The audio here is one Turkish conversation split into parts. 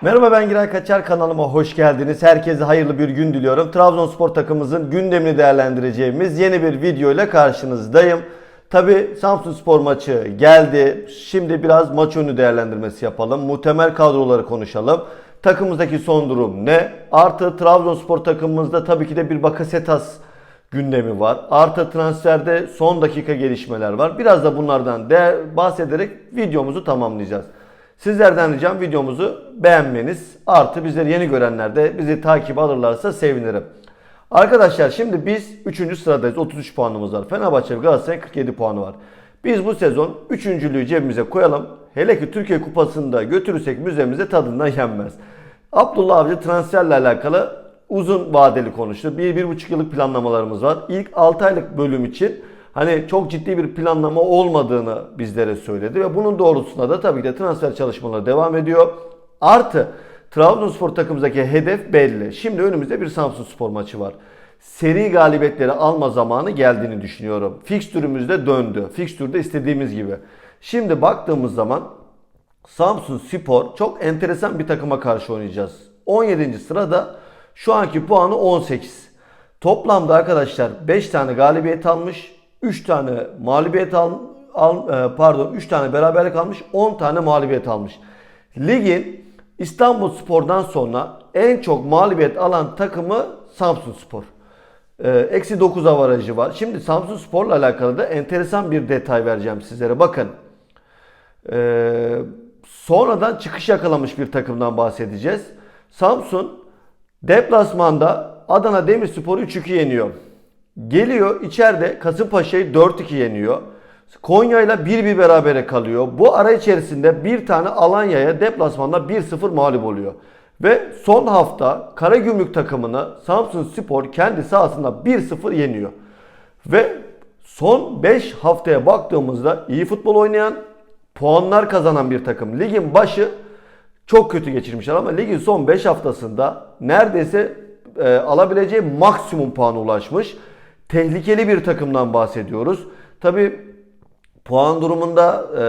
Merhaba ben Giray Kaçar kanalıma hoş geldiniz. Herkese hayırlı bir gün diliyorum. Trabzonspor takımımızın gündemini değerlendireceğimiz yeni bir video ile karşınızdayım. Tabi Samsun Spor maçı geldi. Şimdi biraz maç önü değerlendirmesi yapalım. Muhtemel kadroları konuşalım. Takımımızdaki son durum ne? Artı Trabzonspor takımımızda tabii ki de bir Bakasetas gündemi var. Artı transferde son dakika gelişmeler var. Biraz da bunlardan de bahsederek videomuzu tamamlayacağız. Sizlerden ricam videomuzu beğenmeniz artı bizleri yeni görenler de bizi takip alırlarsa sevinirim. Arkadaşlar şimdi biz 3. sıradayız. 33 puanımız var. Fenerbahçe ve Galatasaray 47 puanı var. Biz bu sezon 3.lüğü cebimize koyalım. Hele ki Türkiye Kupası'nda götürürsek müzemize tadından yenmez. Abdullah Avcı transferle alakalı uzun vadeli konuştu. 1-1,5 yıllık planlamalarımız var. İlk 6 aylık bölüm için hani çok ciddi bir planlama olmadığını bizlere söyledi ve bunun doğrultusunda da tabii ki de transfer çalışmaları devam ediyor. Artı Trabzonspor takımımızdaki hedef belli. Şimdi önümüzde bir Samsun Spor maçı var. Seri galibiyetleri alma zamanı geldiğini düşünüyorum. Fikstürümüz de döndü. Fikstürde istediğimiz gibi. Şimdi baktığımız zaman Samsun Spor çok enteresan bir takıma karşı oynayacağız. 17. sırada şu anki puanı 18. Toplamda arkadaşlar 5 tane galibiyet almış, 3 tane mağlubiyet al, al e, pardon 3 tane beraberlik almış, 10 tane mağlubiyet almış. Ligin İstanbul Spor'dan sonra en çok mağlubiyet alan takımı Samsun Spor. Ee, Eksi 9 avarajı var. Şimdi Samsun Spor'la alakalı da enteresan bir detay vereceğim sizlere. Bakın. Ee, sonradan çıkış yakalamış bir takımdan bahsedeceğiz. Samsun deplasmanda Adana Demirspor'u 3-2 yeniyor. Geliyor içeride Kasımpaşa'yı 4-2 yeniyor. Konya ile 1-1 berabere kalıyor. Bu ara içerisinde bir tane Alanya'ya deplasmanda 1-0 mağlup oluyor. Ve son hafta Karagümrük takımını Samsun Spor kendi sahasında 1-0 yeniyor. Ve son 5 haftaya baktığımızda iyi futbol oynayan, puanlar kazanan bir takım. Ligin başı çok kötü geçirmişler ama ligin son 5 haftasında neredeyse e, alabileceği maksimum puana ulaşmış. Tehlikeli bir takımdan bahsediyoruz. Tabi puan durumunda e,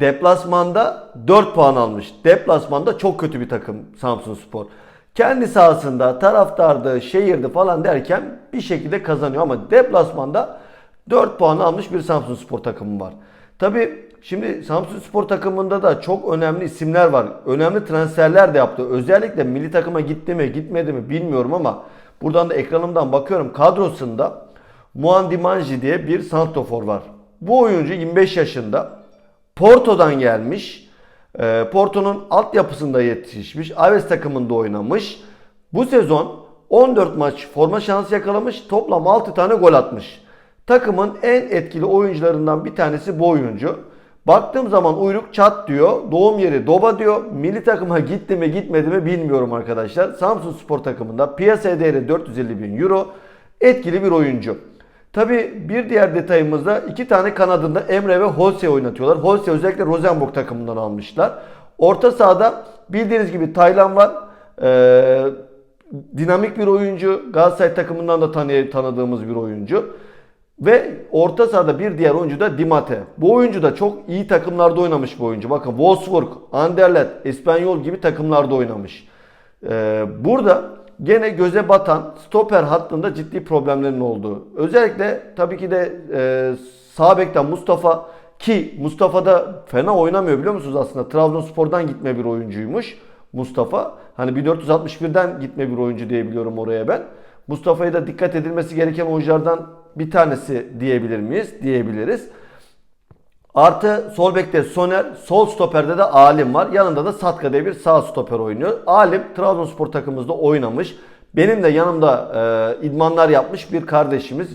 deplasmanda 4 puan almış. Deplasmanda çok kötü bir takım Samsun Spor. Kendi sahasında taraftardı, şehirdi falan derken bir şekilde kazanıyor ama deplasmanda 4 puan almış bir Samsun Spor takımı var. Tabi şimdi Samsun Spor takımında da çok önemli isimler var. Önemli transferler de yaptı. Özellikle milli takıma gitti mi gitmedi mi bilmiyorum ama buradan da ekranımdan bakıyorum kadrosunda Muan Dimanji diye bir santrofor var. Bu oyuncu 25 yaşında. Porto'dan gelmiş. Ee, Porto'nun altyapısında yetişmiş. Aves takımında oynamış. Bu sezon 14 maç forma şansı yakalamış. Toplam 6 tane gol atmış. Takımın en etkili oyuncularından bir tanesi bu oyuncu. Baktığım zaman uyruk çat diyor. Doğum yeri Doba diyor. Milli takıma gitti mi gitmedi mi bilmiyorum arkadaşlar. Samsun Spor takımında piyasa değeri 450 bin euro. Etkili bir oyuncu. Tabi bir diğer detayımızda iki tane kanadında Emre ve Holse oynatıyorlar. Holse özellikle Rosenborg takımından almışlar. Orta sahada bildiğiniz gibi Taylan var. Ee, dinamik bir oyuncu. Galatasaray takımından da tanı tanıdığımız bir oyuncu. Ve orta sahada bir diğer oyuncu da Dimate. Bu oyuncu da çok iyi takımlarda oynamış bu oyuncu. Bakın Wolfsburg, Anderlecht, Espanyol gibi takımlarda oynamış. Ee, burada gene göze batan stoper hattında ciddi problemlerin olduğu. Özellikle tabii ki de e, sağ bekten Mustafa ki Mustafa da fena oynamıyor biliyor musunuz aslında? Trabzonspor'dan gitme bir oyuncuymuş Mustafa. Hani 1461'den gitme bir oyuncu diyebiliyorum oraya ben. Mustafa'ya da dikkat edilmesi gereken oyunculardan bir tanesi diyebilir miyiz? Diyebiliriz. Artı sol bekte Soner, sol stoperde de Alim var. Yanında da Satka diye bir sağ stoper oynuyor. Alim Trabzonspor takımımızda oynamış. Benim de yanımda e, idmanlar yapmış bir kardeşimiz.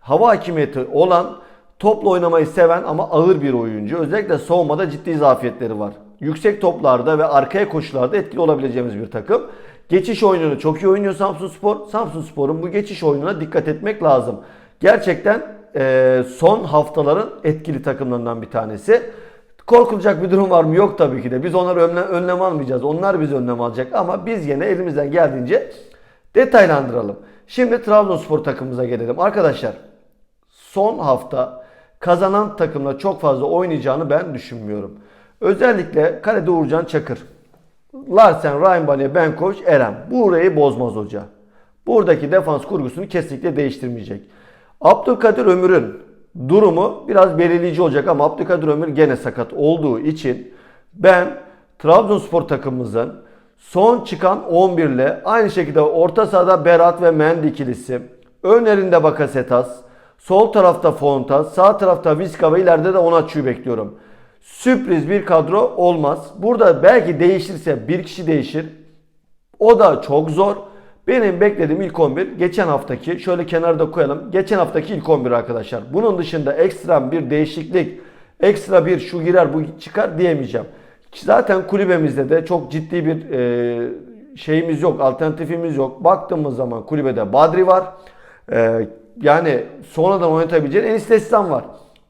Hava hakimiyeti olan, topla oynamayı seven ama ağır bir oyuncu. Özellikle savunmada ciddi zafiyetleri var. Yüksek toplarda ve arkaya koşularda etkili olabileceğimiz bir takım. Geçiş oyununu çok iyi oynuyor Samsun Spor. Samsun Spor'un bu geçiş oyununa dikkat etmek lazım. Gerçekten e, son haftaların etkili takımlarından bir tanesi. Korkulacak bir durum var mı? Yok tabii ki de. Biz onları önlem, önlem almayacağız. Onlar biz önlem alacak ama biz yine elimizden geldiğince detaylandıralım. Şimdi Trabzonspor takımımıza gelelim. Arkadaşlar son hafta kazanan takımla çok fazla oynayacağını ben düşünmüyorum. Özellikle kalede Uğurcan Çakır. Larsen, Ryan Ben Koç, Eren. Burayı bozmaz hoca. Buradaki defans kurgusunu kesinlikle değiştirmeyecek. Abdülkadir Ömür'ün durumu biraz belirleyici olacak ama Abdülkadir Ömür gene sakat olduğu için ben Trabzonspor takımımızın son çıkan 11 ile aynı şekilde orta sahada Berat ve Mendy ikilisi, önlerinde Bakasetas, sol tarafta Fontas, sağ tarafta Vizca ve ileride de Onatçı'yı bekliyorum. Sürpriz bir kadro olmaz. Burada belki değişirse bir kişi değişir. O da çok zor. Benim beklediğim ilk 11 geçen haftaki şöyle kenarda koyalım. Geçen haftaki ilk 11 arkadaşlar. Bunun dışında ekstra bir değişiklik, ekstra bir şu girer bu çıkar diyemeyeceğim. Zaten kulübemizde de çok ciddi bir e, şeyimiz yok, alternatifimiz yok. Baktığımız zaman kulübede Badri var. E, yani sonradan oynatabileceğin Enis Destan var.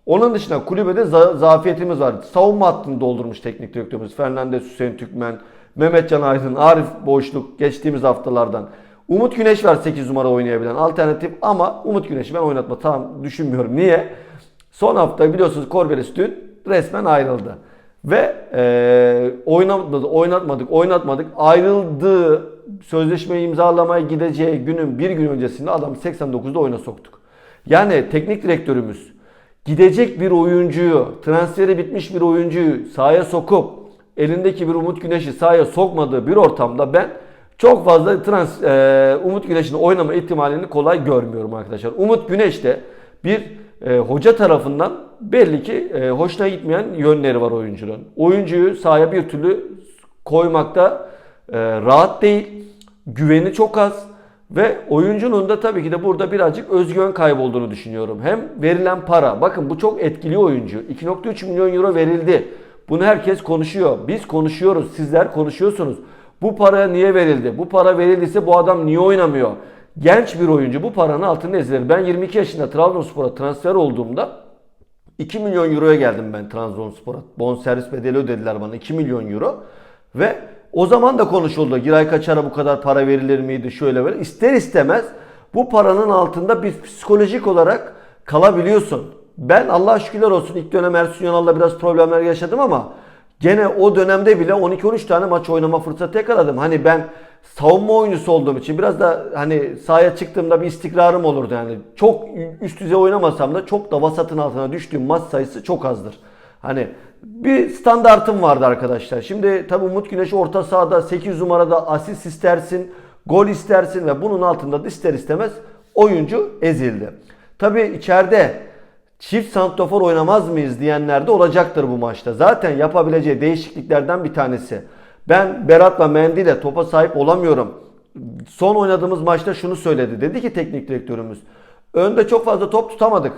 Onun dışında kulübede za- zafiyetimiz var. Savunma hattını doldurmuş teknik direktörümüz. Fernandez, Hüseyin Türkmen, Mehmet Can Aydın, Arif Boşluk geçtiğimiz haftalardan. Umut Güneş var 8 numara oynayabilen alternatif ama Umut Güneş'i ben oynatma tamam düşünmüyorum. Niye? Son hafta biliyorsunuz Corbelis dün resmen ayrıldı. Ve e, oynatmadık, oynatmadık, oynatmadık. Ayrıldığı sözleşmeyi imzalamaya gideceği günün bir gün öncesinde adamı 89'da oyuna soktuk. Yani teknik direktörümüz gidecek bir oyuncuyu, transferi bitmiş bir oyuncuyu sahaya sokup elindeki bir Umut Güneş'i sahaya sokmadığı bir ortamda ben çok fazla trans e, Umut Güneş'in oynama ihtimalini kolay görmüyorum arkadaşlar. Umut Güneş de bir e, hoca tarafından belli ki e, hoşuna gitmeyen yönleri var oyuncunun. Oyuncuyu sahaya bir türlü koymakta e, rahat değil. Güveni çok az. Ve oyuncunun da tabii ki de burada birazcık özgüven kaybolduğunu düşünüyorum. Hem verilen para, bakın bu çok etkili oyuncu. 2.3 milyon euro verildi. Bunu herkes konuşuyor. Biz konuşuyoruz, sizler konuşuyorsunuz. Bu para niye verildi? Bu para verildiyse bu adam niye oynamıyor? Genç bir oyuncu bu paranın altında ezilir. Ben 22 yaşında Trabzonspor'a transfer olduğumda 2 milyon euroya geldim ben Trabzonspor'a. Bonservis bedeli ödediler bana 2 milyon euro. Ve o zaman da konuşuldu. Giray Kaçar'a bu kadar para verilir miydi? Şöyle böyle. İster istemez bu paranın altında bir psikolojik olarak kalabiliyorsun. Ben Allah şükürler olsun ilk dönem Ersun Yanal'la biraz problemler yaşadım ama gene o dönemde bile 12-13 tane maç oynama fırsatı yakaladım. Hani ben savunma oyuncusu olduğum için biraz da hani sahaya çıktığımda bir istikrarım olurdu yani. Çok üst düzey oynamasam da çok da vasatın altına düştüğüm maç sayısı çok azdır. Hani bir standartım vardı arkadaşlar. Şimdi tabii Umut Güneş orta sahada 8 numarada asist istersin, gol istersin ve bunun altında da ister istemez oyuncu ezildi. Tabii içeride çift santrofor oynamaz mıyız diyenler de olacaktır bu maçta. Zaten yapabileceği değişikliklerden bir tanesi. Ben Berat'la Mendy ile topa sahip olamıyorum. Son oynadığımız maçta şunu söyledi. Dedi ki teknik direktörümüz. Önde çok fazla top tutamadık.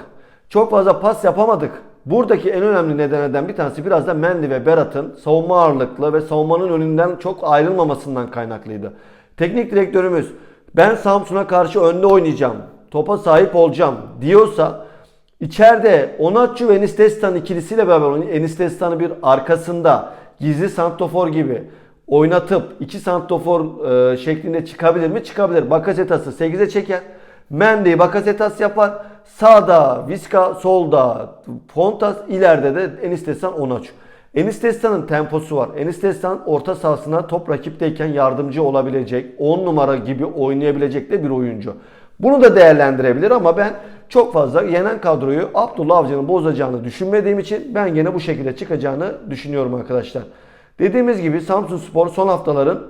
Çok fazla pas yapamadık. Buradaki en önemli nedenlerden bir tanesi biraz da Mendy ve Berat'ın savunma ağırlıklı ve savunmanın önünden çok ayrılmamasından kaynaklıydı. Teknik direktörümüz ben Samsun'a karşı önde oynayacağım, topa sahip olacağım diyorsa içeride Onatçı ve Enis Destan ikilisiyle beraber. Enis Destan'ı bir arkasında gizli santofor gibi oynatıp iki santofor e, şeklinde çıkabilir mi? Çıkabilir. Bakasetas'ı 8'e çeker. Mendy'yi Bakasetas yapar. Sağda Viska, solda Fontas, ileride de Enis Destan Onaç. Enis Destan'ın temposu var. Enis Destan orta sahasına top rakipteyken yardımcı olabilecek, 10 numara gibi oynayabilecek de bir oyuncu. Bunu da değerlendirebilir ama ben çok fazla yenen kadroyu Abdullah Avcı'nın bozacağını düşünmediğim için ben gene bu şekilde çıkacağını düşünüyorum arkadaşlar. Dediğimiz gibi Samsun Spor son haftaların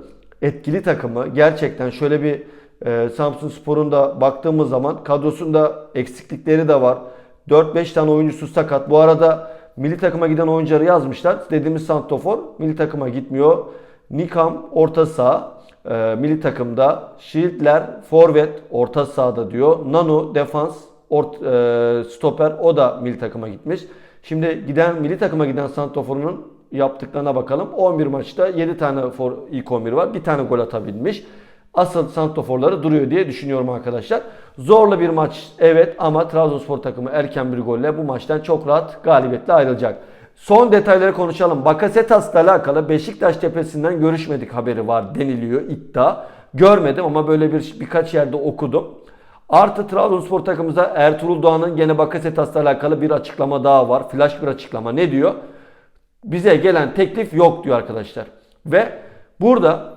etkili takımı. Gerçekten şöyle bir e, Samsun Spor'un da baktığımız zaman kadrosunda eksiklikleri de var. 4-5 tane oyuncusu sakat. Bu arada milli takıma giden oyuncuları yazmışlar. Dediğimiz Santofor milli takıma gitmiyor. Nikam orta saha e, milli takımda. Şiltler forvet orta sahada diyor. Nanu defans ort, e, stoper o da milli takıma gitmiş. Şimdi giden milli takıma giden Santofor'un yaptıklarına bakalım. 11 maçta 7 tane for, ilk 11 var. Bir tane gol atabilmiş. Asıl santoforları duruyor diye düşünüyorum arkadaşlar. Zorlu bir maç evet ama Trabzonspor takımı erken bir golle bu maçtan çok rahat galibiyetle ayrılacak. Son detayları konuşalım. Bakasetas'la alakalı Beşiktaş tepesinden görüşmedik haberi var deniliyor iddia. Görmedim ama böyle bir birkaç yerde okudum. Artı Trabzonspor takımımıza Ertuğrul Doğan'ın gene Bakasetas'la alakalı bir açıklama daha var. Flash bir açıklama. Ne diyor? Bize gelen teklif yok diyor arkadaşlar. Ve Burada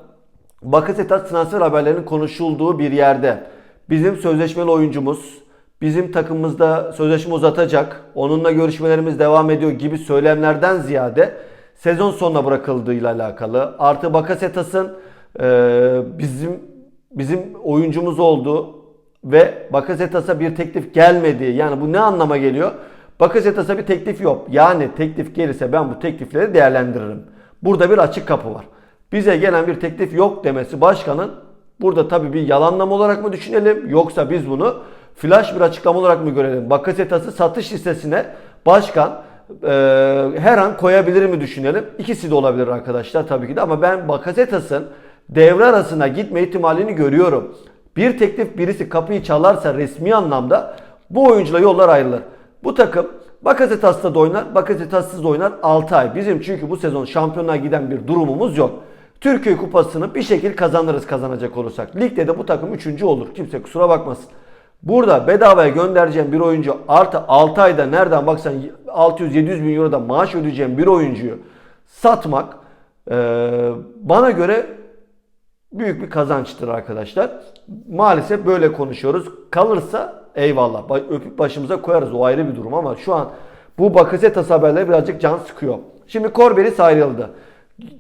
Bakasetas transfer haberlerinin konuşulduğu bir yerde bizim sözleşmeli oyuncumuz bizim takımımızda sözleşme uzatacak, onunla görüşmelerimiz devam ediyor gibi söylemlerden ziyade sezon sonuna bırakıldığıyla alakalı. Artı Bakasetas'ın e, bizim bizim oyuncumuz olduğu ve Bakasetas'a bir teklif gelmediği yani bu ne anlama geliyor? Bakasetas'a bir teklif yok. Yani teklif gelirse ben bu teklifleri değerlendiririm. Burada bir açık kapı var. Bize gelen bir teklif yok demesi başkanın burada tabii bir yalanlama olarak mı düşünelim yoksa biz bunu flash bir açıklama olarak mı görelim? Bakasetas'ı satış listesine başkan e, her an koyabilir mi düşünelim? İkisi de olabilir arkadaşlar tabii ki de ama ben Bakasetas'ın devre arasına gitme ihtimalini görüyorum. Bir teklif birisi kapıyı çalarsa resmi anlamda bu oyuncuyla yollar ayrılır. Bu takım Bakasetas'ta da oynar, Bakasetas'sız oynar 6 ay. Bizim çünkü bu sezon şampiyonluğa giden bir durumumuz yok. Türkiye Kupası'nı bir şekilde kazanırız kazanacak olursak. Ligde de bu takım 3. olur. Kimse kusura bakmasın. Burada bedavaya göndereceğim bir oyuncu artı 6 ayda nereden baksan 600-700 bin euro da maaş ödeyeceğim bir oyuncuyu satmak bana göre büyük bir kazançtır arkadaşlar. Maalesef böyle konuşuyoruz. Kalırsa eyvallah. Öpüp başımıza koyarız. O ayrı bir durum ama şu an bu Bakasetas haberleri birazcık can sıkıyor. Şimdi Korberis ayrıldı.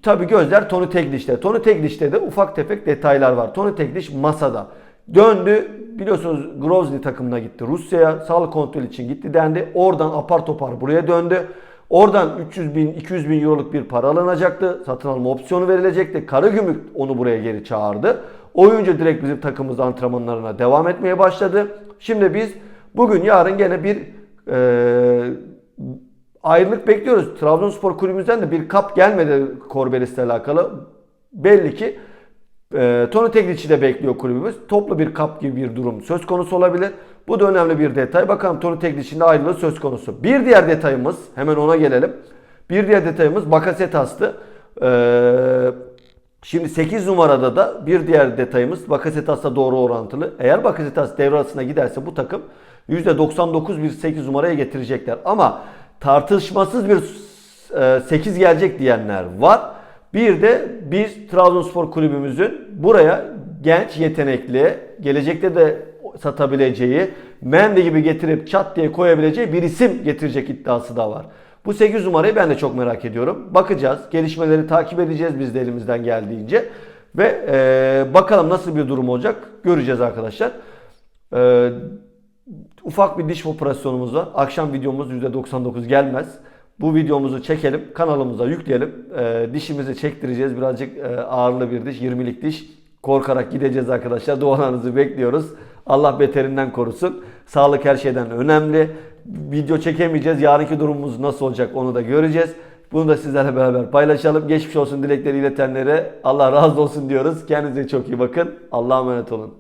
Tabi gözler Tony Tegliş'te. Tony Tegliş'te de ufak tefek detaylar var. Tony Tegliş masada. Döndü. Biliyorsunuz Grozny takımına gitti. Rusya'ya sağlık kontrol için gitti dendi. Oradan apar topar buraya döndü. Oradan 300 bin, 200 bin euroluk bir para alınacaktı. Satın alma opsiyonu verilecekti. Karagümrük onu buraya geri çağırdı. Oyuncu direkt bizim takımımız antrenmanlarına devam etmeye başladı. Şimdi biz bugün yarın gene bir e, ayrılık bekliyoruz. Trabzonspor kulübümüzden de bir kap gelmedi Korbelis'le alakalı. Belli ki e, Tony Teglic'i de bekliyor kulübümüz. Toplu bir kap gibi bir durum söz konusu olabilir. Bu da önemli bir detay. Bakalım Tony Teglic'in de ayrılığı söz konusu. Bir diğer detayımız, hemen ona gelelim. Bir diğer detayımız Bakasetas'tı. Ee, şimdi 8 numarada da bir diğer detayımız Bakasetas'la doğru orantılı. Eğer Bakasetas devre arasına giderse bu takım %99 bir 8 numaraya getirecekler. Ama tartışmasız bir e, 8 gelecek diyenler var. Bir de biz Trabzonspor kulübümüzün buraya genç, yetenekli, gelecekte de satabileceği, Mendy gibi getirip çat diye koyabileceği bir isim getirecek iddiası da var. Bu 8 numarayı ben de çok merak ediyorum. Bakacağız. Gelişmeleri takip edeceğiz biz de elimizden geldiğince. Ve e, bakalım nasıl bir durum olacak göreceğiz arkadaşlar. E, ufak bir diş operasyonumuz var. Akşam videomuz %99 gelmez. Bu videomuzu çekelim, kanalımıza yükleyelim. E, dişimizi çektireceğiz. Birazcık e, ağırlı bir diş, 20'lik diş. Korkarak gideceğiz arkadaşlar. Dualarınızı bekliyoruz. Allah beterinden korusun. Sağlık her şeyden önemli. Video çekemeyeceğiz. Yarınki durumumuz nasıl olacak onu da göreceğiz. Bunu da sizlerle beraber paylaşalım. Geçmiş olsun dilekleri iletenlere Allah razı olsun diyoruz. Kendinize çok iyi bakın. Allah'a emanet olun.